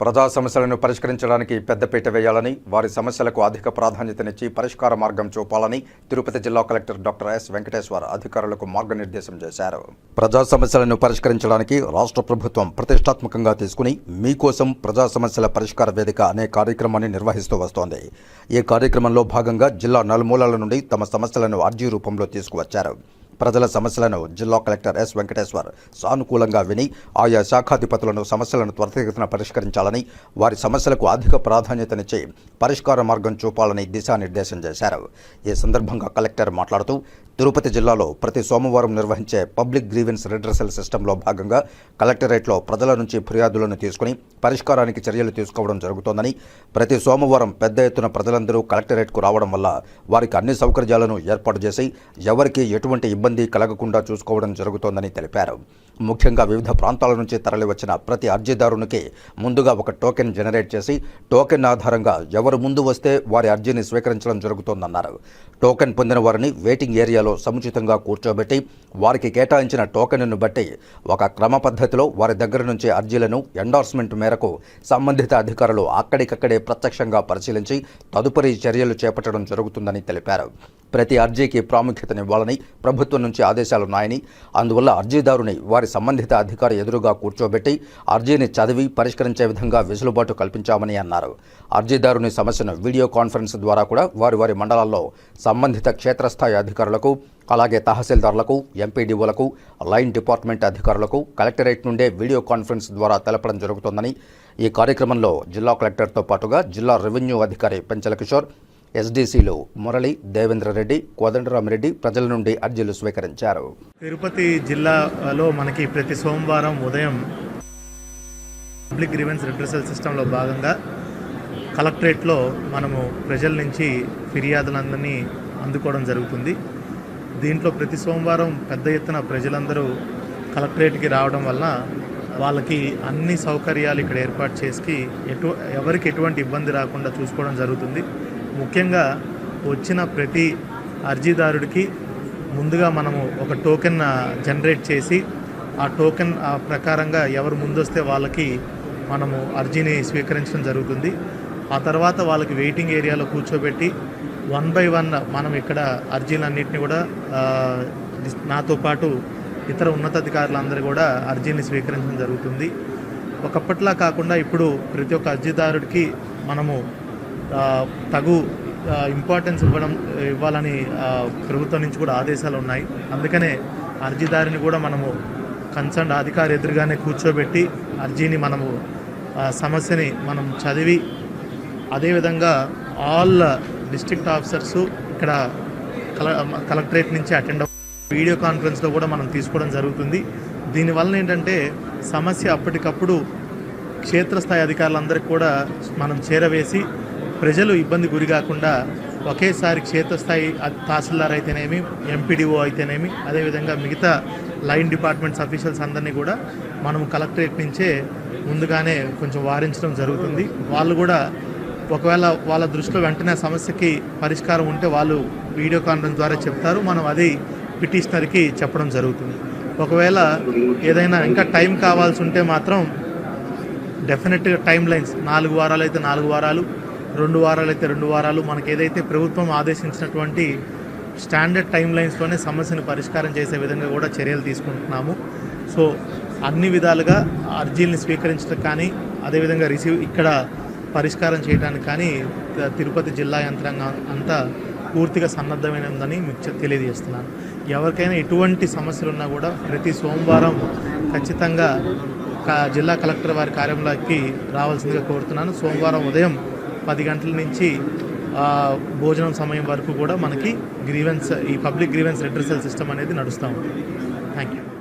ప్రజా సమస్యలను పరిష్కరించడానికి పెద్దపీట వేయాలని వారి సమస్యలకు అధిక ప్రాధాన్యతనిచ్చి పరిష్కార మార్గం చూపాలని తిరుపతి జిల్లా కలెక్టర్ డాక్టర్ ఎస్ వెంకటేశ్వర్ అధికారులకు మార్గనిర్దేశం చేశారు. ప్రజా సమస్యలను పరిష్కరించడానికి రాష్ట్ర ప్రభుత్వం ప్రతిష్టాత్మకంగా తీసుకుని మీకోసం ప్రజా సమస్యల పరిష్కార వేదిక అనే కార్యక్రమాన్ని నిర్వహిస్తూ వస్తోంది. ఈ కార్యక్రమంలో భాగంగా జిల్లా నలుమూలల నుండి తమ సమస్యలను అర్జీ రూపంలో తీసుకువచ్చారు. ప్రజల సమస్యలను జిల్లా కలెక్టర్ ఎస్ వెంకటేశ్వర్ సానుకూలంగా విని ఆయా శాఖాధిపతులను సమస్యలను త్వరితగతిన పరిష్కరించాలని వారి సమస్యలకు అధిక ప్రాధాన్యతనిచ్చి పరిష్కార మార్గం చూపాలని దిశానిర్దేశం చేశారు. ఈ సందర్భంగా కలెక్టర్ మాట్లాడుతూ తిరుపతి జిల్లాలో ప్రతి సోమవారం నిర్వహించే పబ్లిక్ గ్రీవెన్స్ రిడ్రసల్ సిస్టంలో భాగంగా కలెక్టరేట్లో ప్రజల నుంచి ఫిర్యాదులను తీసుకుని పరిష్కారానికి చర్యలు తీసుకోవడం జరుగుతోందని ప్రతి సోమవారం పెద్ద ఎత్తున ప్రజలందరూ కలెక్టరేట్కు రావడం వల్ల వారికి అన్ని సౌకర్యాలను ఏర్పాటు చేసి ఎవరికీ ఎటువంటి ఇబ్బంది కలగకుండా చూసుకోవడం జరుగుతోందని తెలిపారు. ముఖ్యంగా వివిధ ప్రాంతాల నుంచి తరలివచ్చిన ప్రతి అర్జీదారునికి ముందుగా ఒక టోకెన్ జనరేట్ చేసి టోకెన్ ఆధారంగా ఎవరు ముందు వస్తే వారి అర్జీని స్వీకరించడం జరుగుతోందన్నారు. టోకెన్ పొందిన వారిని వెయిటింగ్ ఏరియాలో సముచితంగా కూర్చోబెట్టి వారికి కేటాయించిన టోకెన్ను బట్టి ఒక క్రమ పద్ధతిలో వారి దగ్గర నుంచి అర్జీలను ఎండార్స్మెంట్ మేరకు సంబంధిత అధికారులు అక్కడికక్కడే ప్రత్యక్షంగా పరిశీలించి తదుపరి చర్యలు చేపట్టడం జరుగుతుందని తెలిపారు. ప్రతి అర్జీకి ప్రాముఖ్యతనివ్వాలని ప్రభుత్వం నుంచి ఆదేశాలున్నాయని అందువల్ల అర్జీదారుని వారి సంబంధిత అధికారి ఎదురుగా కూర్చోబెట్టి అర్జీని చదివి పరిష్కరించే విధంగా వెసులుబాటు కల్పించామని అన్నారు. అర్జీదారుని సమస్యను వీడియో కాన్ఫరెన్స్ ద్వారా కూడా వారి వారి మండలాల్లో సంబంధిత క్షేత్రస్థాయి అధికారులకు అలాగే తహసీల్దార్లకు ఎంపీడీఓలకు లైన్ డిపార్ట్మెంట్ అధికారులకు కలెక్టరేట్ నుండే వీడియో కాన్ఫరెన్స్ ద్వారా తెలపడం జరుగుతోందని ఈ కార్యక్రమంలో జిల్లా కలెక్టర్తో పాటుగా జిల్లా రెవెన్యూ అధికారి పెంచల కిషోర్ ఎస్డీసీలో మురళి దేవేంద్రరెడ్డి కోదండరామిరెడ్డి ప్రజల నుండి అర్జీలు స్వీకరించారు. తిరుపతి జిల్లాలో మనకి ప్రతి సోమవారం ఉదయం పబ్లిక్ గ్రీవెన్స్ రిడ్రసల్ సిస్టంలో భాగంగా కలెక్టరేట్లో మనము ప్రజల నుంచి ఫిర్యాదులందరినీ అందుకోవడం జరుగుతుంది. దీంట్లో ప్రతి సోమవారం పెద్ద ఎత్తున ప్రజలందరూ కలెక్టరేట్కి రావడం వల్ల వాళ్ళకి అన్ని సౌకర్యాలు ఇక్కడ ఏర్పాటు చేసి ఎటు ఎవరికి ఎటువంటి ఇబ్బంది రాకుండా చూసుకోవడం జరుగుతుంది. ముఖ్యంగా వచ్చిన ప్రతి అర్జీదారుడికి ముందుగా మనము ఒక టోకెన్ జనరేట్ చేసి ఆ టోకెన్ ఆ ప్రకారంగా ఎవరు ముందొస్తే వాళ్ళకి మనము అర్జీని స్వీకరించడం జరుగుతుంది. ఆ తర్వాత వాళ్ళకి వెయిటింగ్ ఏరియాలో కూర్చోబెట్టి వన్ బై వన్ మనం ఇక్కడ అర్జీలన్నింటినీ కూడా నాతో పాటు ఇతర ఉన్నతాధికారులందరూ కూడా అర్జీని స్వీకరించడం జరుగుతుంది. ఒకప్పట్లా కాకుండా ఇప్పుడు ప్రతి ఒక్క అర్జీదారుడికి మనము తగు ఇంపార్టెన్స్ ఇవ్వడం ఇవ్వాలని ప్రభుత్వం నుంచి కూడా ఆదేశాలు ఉన్నాయి. అందుకనే అర్జీదారిని కూడా మనము కన్సర్న్ అధికారి ఎదురుగానే కూర్చోబెట్టి అర్జీని మనము సమస్యని మనం చదివి అదేవిధంగా ఆల్ డిస్ట్రిక్ట్ ఆఫీసర్స్ ఇక్కడ కల కలెక్టరేట్ నుంచి అటెండ్ వీడియో కాన్ఫరెన్స్లో కూడా మనం తీసుకోవడం జరుగుతుంది. దీనివల్ల ఏంటంటే సమస్య అప్పటికప్పుడు క్షేత్రస్థాయి అధికారులందరికీ కూడా మనం చేరవేసి ప్రజలు ఇబ్బంది గురి కాకుండా ఒకేసారి క్షేత్రస్థాయి తహసీల్దార్ అయితేనేమి ఎంపీడీఓ అయితేనేమి అదేవిధంగా మిగతా లైన్ డిపార్ట్మెంట్స్ అఫీషియల్స్ అందరినీ కూడా మనం కలెక్టరేట్ నుంచే ముందుగానే కొంచెం వారించడం జరుగుతుంది. వాళ్ళు కూడా ఒకవేళ వాళ్ళ దృష్టిలో వెంటనే సమస్యకి పరిష్కారం ఉంటే వాళ్ళు వీడియో కాన్ఫరెన్స్ ద్వారా చెప్తారు. మనం అది పిటిషనర్కి చెప్పడం జరుగుతుంది. ఒకవేళ ఏదైనా ఇంకా టైం కావాల్సి ఉంటే మాత్రం డెఫినెట్గా టైం లైన్స్ నాలుగు వారాలు అయితే నాలుగు వారాలు రెండు వారాలు అయితే రెండు వారాలు మనకి ఏదైతే ప్రభుత్వం ఆదేశించినటువంటి స్టాండర్డ్ టైం లైన్స్లోనే సమస్యను పరిష్కారం చేసే విధంగా కూడా చర్యలు తీసుకుంటున్నాము. సో అన్ని విధాలుగా అర్జీల్ని స్వీకరించడం కానీ అదేవిధంగా రిసీవ్ ఇక్కడ పరిష్కారం చేయడానికి కానీ తిరుపతి జిల్లా యంత్రాంగం అంతా పూర్తిగా సన్నద్ధమైనదని మీకు తెలియజేస్తున్నాను. ఎవరికైనా ఎటువంటి సమస్యలు ఉన్నా కూడా ప్రతి సోమవారం ఖచ్చితంగా జిల్లా కలెక్టర్ వారి కార్యంలోకి రావాల్సిందిగా కోరుతున్నాను. సోమవారం ఉదయం పది గంటల నుంచి భోజనం సమయం వరకు కూడా మనకి గ్రీవెన్స్ ఈ పబ్లిక్ గ్రీవెన్స్ రిడ్రసల్ సిస్టమ్ అనేది నడుస్తూ ఉంటుంది థ్యాంక్ యూ